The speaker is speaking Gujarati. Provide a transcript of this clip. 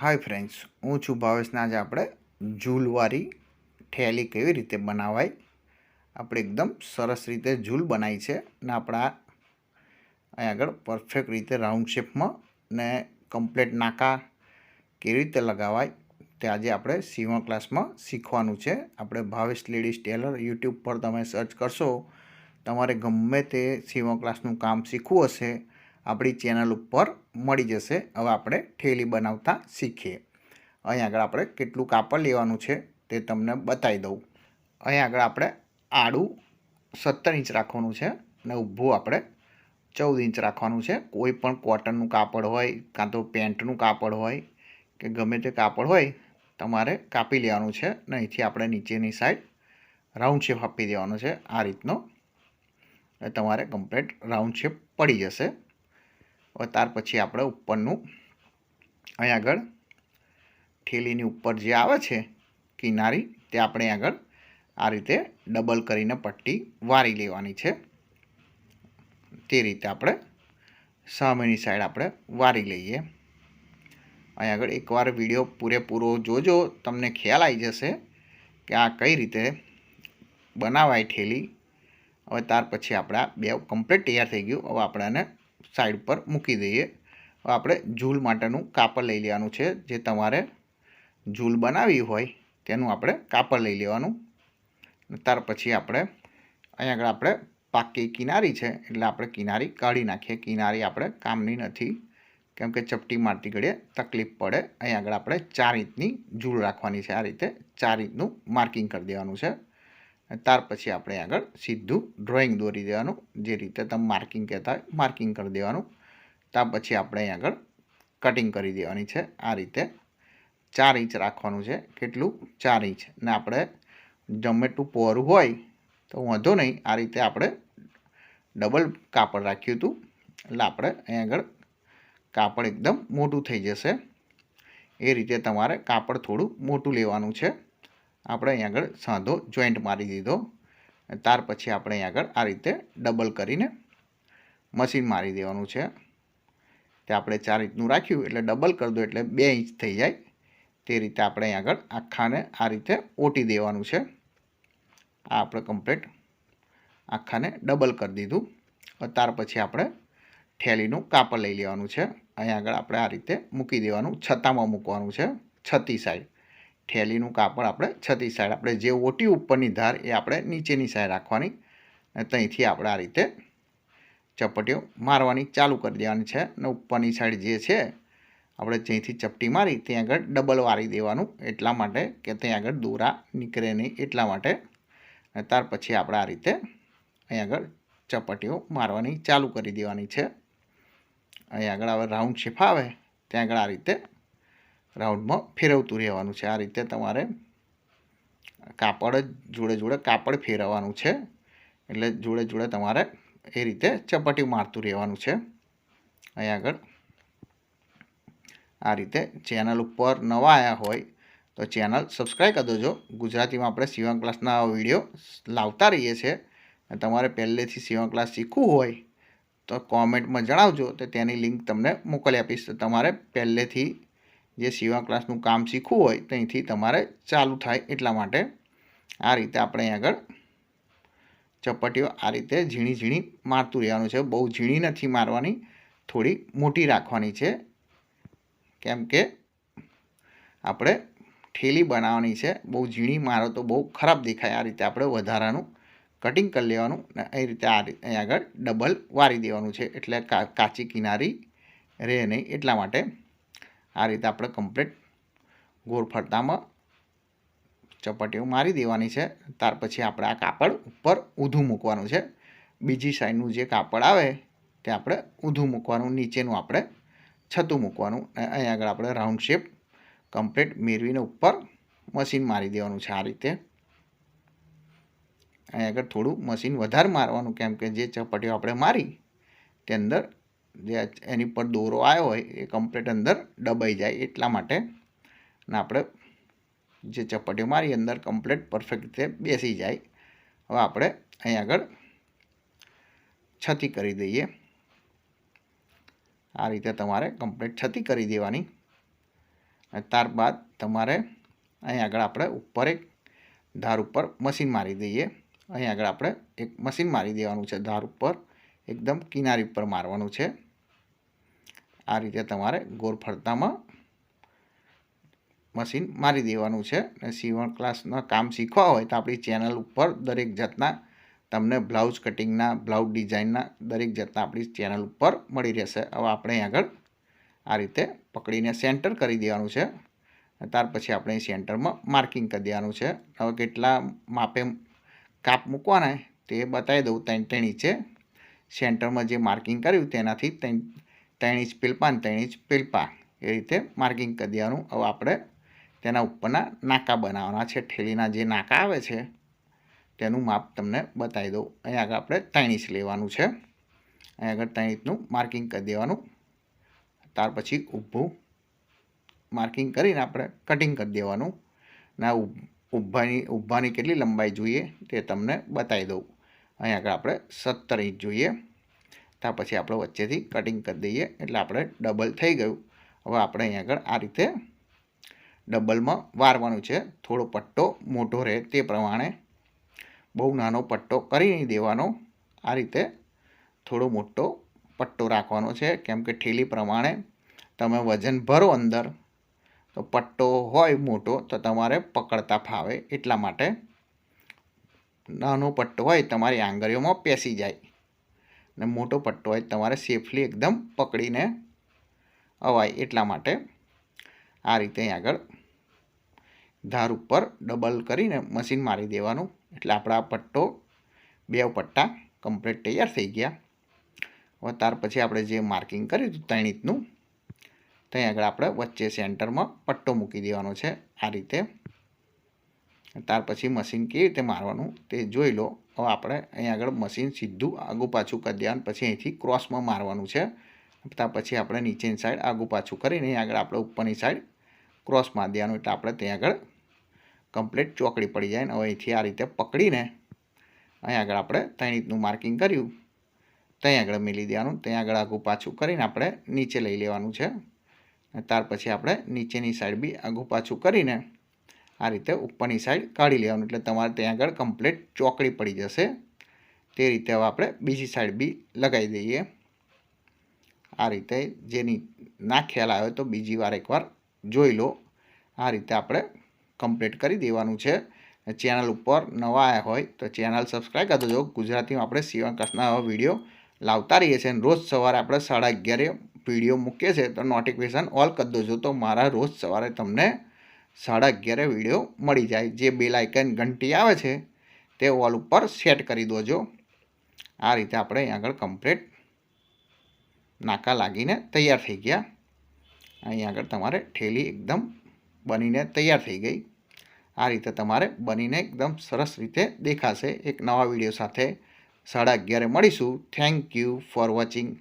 હાય ફ્રેન્ડ્સ હું છું ભાવેશના આજે આપણે ઝૂલવાળી ઠેલી કેવી રીતે બનાવાય? આપણે એકદમ સરસ રીતે ઝૂલ બનાવી છે ને આપણા અહીં આગળ પરફેક્ટ રીતે રાઉન્ડ શેપમાં ને કમ્પ્લેટ નાકા કેવી રીતે લગાવાય તે આજે આપણે સીવણ ક્લાસમાં શીખવાનું છે. આપણે ભાવેશ લેડીઝ ટેલર યુટ્યુબ પર તમે સર્ચ કરશો, તમારે ગમે તે સીવણ ક્લાસનું કામ શીખવું હશે આપણી ચેનલ ઉપર મળી જશે. હવે આપણે ઠેલી બનાવતા શીખીએ. અહીં આગળ આપણે કેટલું કાપડ લેવાનું છે તે તમને બતાવી દઉં. અહીં આગળ આપણે આડું સત્તર ઇંચ રાખવાનું છે અને ઊભું આપણે ચૌદ ઇંચ રાખવાનું છે. કોઈ પણ કોટનનું કાપડ હોય, કાં તો પેન્ટનું કાપડ હોય, કે ગમે તે કાપડ હોય, તમારે કાપી લેવાનું છે ને અહીંથી આપણે નીચેની સાઈડ રાઉન્ડ શેપ આપી દેવાનો છે. આ રીતનો. તમારે કમ્પ્લેટ રાઉન્ડ શેપ પડી જશે. હવે ત્યાર પછી આપણે ઉપરનું અહીં આગળ ઠેલીની ઉપર જે આવે છે કિનારી, તે આપણે આગળ આ રીતે ડબલ કરીને પટ્ટી વારી લેવાની છે. તે રીતે આપણે સામેની સાઈડ આપણે વારી લઈએ. અહીં આગળ એકવાર વીડિયો પૂરેપૂરો જોજો, તમને ખ્યાલ આવી જશે કે આ કઈ રીતે બનાવાય ઠેલી હવે ત્યાર પછી આપણે બે કમ્પ્લીટ તૈયાર થઈ ગયું. હવે આપણે આને સાઈડ પર મૂકી દઈએ. આપણે ઝૂલ માટેનું કાપડ લઈ લેવાનું છે. જે તમારે ઝૂલ બનાવી હોય તેનું આપણે કાપડ લઈ લેવાનું. ત્યાર પછી આપણે અહીં આગળ આપણે પાકી કિનારી છે, એટલે આપણે કિનારી કાઢી નાખીએ. કિનારી આપણે કામની નથી. કેમ કે ચપટી મારતી ઘડીએ તકલીફ પડે. અહીંયા આગળ આપણે ચાર ઇંચની ઝૂલ રાખવાની છે. આ રીતે ચાર ઇંચનું માર્કિંગ કરી દેવાનું છે. ત્યાર પછી આપણે આગળ સીધું ડ્રોઈંગ દોરી દેવાનું, જે રીતે તમે માર્કિંગ કહેતા હોય માર્કિંગ કરી દેવાનું. ત્યાર પછી આપણે આગળ કટિંગ કરી દેવાની છે. આ રીતે ચાર ઇંચ રાખવાનું છે. કેટલું? ચાર ઇંચ. ને આપણે જમેટું પોરું હોય તો વાંધો નહીં, આ રીતે આપણે ડબલ કાપડ રાખ્યું હતું. એટલે આપણે અહીં આગળ કાપડ એકદમ મોટું થઈ જશે. એ રીતે તમારે કાપડ થોડું મોટું લેવાનું છે. આપણે અહીં આગળ સાંધો જોઈન્ટ મારી દીધો. ત્યાર પછી આપણે અહીં આગળ આ રીતે ડબલ કરીને મશીન મારી દેવાનું છે. તે આપણે ચાર ઇંચનું રાખ્યું એટલે ડબલ કરી દો એટલે બે ઇંચ થઈ જાય. તે રીતે આપણે અહીં આગળ આખાને આ રીતે ઓટી દેવાનું છે. આ આપણે કમ્પ્લીટ આખાને ડબલ કરી દીધું. ત્યાર પછી આપણે ઠેલીનું કાપડ લઈ લેવાનું છે. અહીં આગળ આપણે આ રીતે મૂકી દેવાનું, છતામાં મૂકવાનું છે, છતી સાઈડ ઠેલીનું કાપડ આપણે છતી સાઈડ, આપણે જે ઓટી ઉપરની ધાર એ આપણે નીચેની સાઈડ રાખવાની અને ત્યાંથી આપણે આ રીતે ચપટીઓ મારવાની ચાલુ કરી દેવાની છે અને ઉપરની સાઈડ જે છે, આપણે જ્યાંથી ચપટી મારી ત્યાં આગળ ડબલ વારી દેવાનું એટલા માટે કે ત્યાં આગળ દોરા નીકળે નહીં એટલા માટે. અને ત્યાર પછી આપણે આ રીતે અહીં આગળ ચપટીઓ મારવાની ચાલુ કરી દેવાની છે. અહીં આગળ હવે રાઉન્ડ શેપ આવે, ત્યાં આગળ આ રીતે રાઉન્ડમાં ફેરવતું રહેવાનું છે. આ રીતે તમારે કાપડ જોડે જોડે કાપડ ફેરવવાનું છે. એટલે જોડે જોડે તમારે એ રીતે ચપટી મારતું રહેવાનું છે. અહીં આગળ આ રીતે ચેનલ ઉપર નવા આવ્યા હોય તો ચેનલ સબસ્ક્રાઈબ કરી દેજો. ગુજરાતીમાં આપણે સીવણ ક્લાસના વીડિયો લાવતા રહીએ છીએ. તમારે પહેલેથી સીવણ ક્લાસ શીખવું હોય તો કોમેન્ટમાં જણાવજો. તો તેની લિંક તમને મોકલી આપીશ. તમારે પહેલેથી જે સેવા ક્લાસનું કામ શીખવું હોય ત્યાંથી તમારે ચાલુ થાય એટલા માટે આ રીતે આપણે અહીં આગળ ચપટીઓ આ રીતે ઝીણી ઝીણી મારતું રહેવાનું છે. બહુ ઝીણી નથી મારવાની, થોડી મોટી રાખવાની છે. કેમ કે આપણે ઠેલી બનાવવાની છે. બહુ ઝીણી મારો તો બહુ ખરાબ દેખાય. આ રીતે આપણે વધારાનું કટિંગ કરી લેવાનું ને એ રીતે આ અહીં આગળ ડબલ વારી દેવાનું છે. એટલે કાચી કિનારી રહે નહીં એટલા માટે આ રીતે આપણે કમ્પ્લીટ ગોળ ફરતામાં ચપટીઓ મારી દેવાની છે. ત્યાર પછી આપણે આ કાપડ ઉપર ઊંધું મૂકવાનું છે. બીજી સાઈડનું જે કાપડ આવે તે આપણે ઊંધું મૂકવાનું, નીચેનું આપણે છતું મૂકવાનું. અહીં આગળ આપણે રાઉન્ડ શેપ કમ્પ્લીટ મેળવીને ઉપર મશીન મારી દેવાનું છે આ રીતે. અહીં આગળ થોડું મશીન વધારે મારવાનું, કેમ કે જે ચપટીઓ આપણે મારી તે અંદર જે એની પર દોરો આવ્યો હોય એ કમ્પ્લીટ અંદર દબાઈ જાય એટલા માટે ને આપણે જે ચપટીઓ મારી અંદર કમ્પ્લીટ પરફેક્ટ રીતે બેસી જાય. હવે આપણે અહીં આગળ છતી કરી દઈએ. આ રીતે તમારે કમ્પ્લીટ છતી કરી દેવાની. અને ત્યારબાદ તમારે અહીં આગળ આપણે ઉપર એક ધાર ઉપર મશીન મારી દઈએ. અહીં આગળ આપણે એક મશીન મારી દેવાનું છે. ધાર ઉપર એકદમ કિનારી ઉપર મારવાનું છે. આ રીતે તમારે ગોળ ફરતામાં મશીન મારી દેવાનું છે. અને સીવણ ક્લાસના કામ શીખવા હોય તો આપણી ચેનલ ઉપર દરેક જાતના તમને બ્લાઉઝ કટિંગના, બ્લાઉઝ ડિઝાઇનના દરેક જાતના આપણી ચેનલ ઉપર મળી રહેશે. હવે આપણે આગળ આ રીતે પકડીને સેન્ટર કરી દેવાનું છે. ત્યાર પછી આપણે સેન્ટરમાં માર્કિંગ કરી દેવાનું છે. હવે કેટલા માપે કાપ મૂકવાના તે બતાવી દઉં ત્રણ ત્રણ ઇંચે. સેન્ટરમાં જે માર્કિંગ કર્યું તેનાથી ત્રણ ત્રણ ઇંચ પેલપા ને ત્રણ ઇંચ પેલપા. એ રીતે માર્કિંગ કરી દેવાનું. હવે આપણે તેના ઉપરના નાકા બનાવવાના છે. ઠેલીના જે નાકા આવે છે, તેનું માપ તમને બતાવી દઉં. અહીં આગળ આપણે ત્રણ ઇંચ લેવાનું છે. અહીં આગળ ત્રણ ઇંચનું માર્કિંગ કરી દેવાનું. ત્યાર પછી ઊભું માર્કિંગ કરીને આપણે કટિંગ કરી દેવાનું. ના ઊભાની ઊભાની કેટલી લંબાઈ જોઈએ તે તમને બતાવી દઉં. અહીં આગળ આપણે સત્તર ઇંચ જોઈએ. ત્યાર પછી આપણે વચ્ચેથી કટિંગ કરી દઈએ. એટલે આપણે ડબલ થઈ ગયું. હવે આપણે અહીં આગળ આ રીતે ડબલમાં વારવાનું છે. થોડો પટ્ટો મોટો રહે તે પ્રમાણે. બહુ નાનો પટ્ટો કરી નહીં દેવાનો. આ રીતે થોડો મોટો પટ્ટો રાખવાનો છે. કેમ કે ઠેલી પ્રમાણે તમે વજન ભરો અંદર, તો પટ્ટો હોય મોટો, તો તમારે પકડતા ફાવે એટલા માટે. નાનો પટ્ટો હોય તમારી આંગળીઓમાં પેસી જાય. ને મોટો પટ્ટો હોય, તમારે સેફલી એકદમ પકડીને અવાય એટલા માટે આ રીતે આગળ ધાર ઉપર ડબલ કરીને મશીન મારી દેવાનું. એટલે આપણા પટ્ટો બે પટ્ટા કમ્પ્લીટ તૈયાર થઈ ગયા. હવે ત્યાર પછી આપણે જે માર્કિંગ કર્યું હતું ત્રણ ઇંચનું ત્યાં આગળ આપણે વચ્ચે સેન્ટરમાં પટ્ટો મૂકી દેવાનો છે. આ રીતે ત્યાર પછી મશીન કેવી રીતે મારવાનું તે જોઈ લો. હવે આપણે અહીં આગળ મશીન સીધું આગુ પાછું કરી દેવાનું, પછી અહીંથી ક્રોસમાં મારવાનું છે. ત્યાર પછી આપણે નીચેની સાઈડ આગુ પાછું કરીને આગળ આપણે ઉપરની સાઈડ ક્રોસ મારી દેવાનું, એટલે આપણે ત્યાં આગળ કમ્પ્લીટ ચોકડી પડી જાય ને હવે અહીંથી આ રીતે પકડીને અહીં આગળ આપણે ત્રણ રીતનું માર્કિંગ કર્યું. ત્યાં આગળ મેલી દેવાનું, ત્યાં આગળ આગું પાછું કરીને આપણે નીચે લઈ લેવાનું છે. ત્યાર પછી આપણે નીચેની સાઈડ બી આગું પાછું કરીને આ રીતે ઉપરની સાઈડ કાઢી લેવાનું. એટલે તમારે ત્યાં આગળ કમ્પ્લીટ ચોકડી પડી જશે. તે રીતે હવે આપણે બીજી સાઈડ બી લગાવી દઈએ. આ રીતે જેની ના ખ્યાલ આવે તો બીજી વાર એકવાર જોઈ લો. આ રીતે આપણે કમ્પ્લીટ કરી દેવાનું છે. ચેનલ ઉપર નવા આવ્યા હોય તો ચેનલ સબસ્ક્રાઈબ કરી દેજો. ગુજરાતીમાં આપણે સીવણ આવા વીડિયો લાવતા રહીએ છીએ અને રોજ સવારે આપણે સાડા અગિયારે વીડિયો મૂકીએ છીએ તો નોટિફિકેશન ઓલ કરી દેજો. તો મારા રોજ સવારે તમને સાડા અગિયારે વીડિયો મળી જાય. જે બેલ આઇકન ઘંટી આવે છે, તે ઓલ ઉપર સેટ કરી દોજો. આ રીતે આપણે અહીં આગળ કમ્પ્લીટ નાકા લાગીને તૈયાર થઈ ગયા. અહીં આગળ તમારે ઠેલી એકદમ બનીને તૈયાર થઈ ગઈ. આ રીતે તમારે બનીને એકદમ સરસ રીતે દેખાશે. એક નવા વીડિયો સાથે સાડા અગિયારે મળીશું. Thank you for watching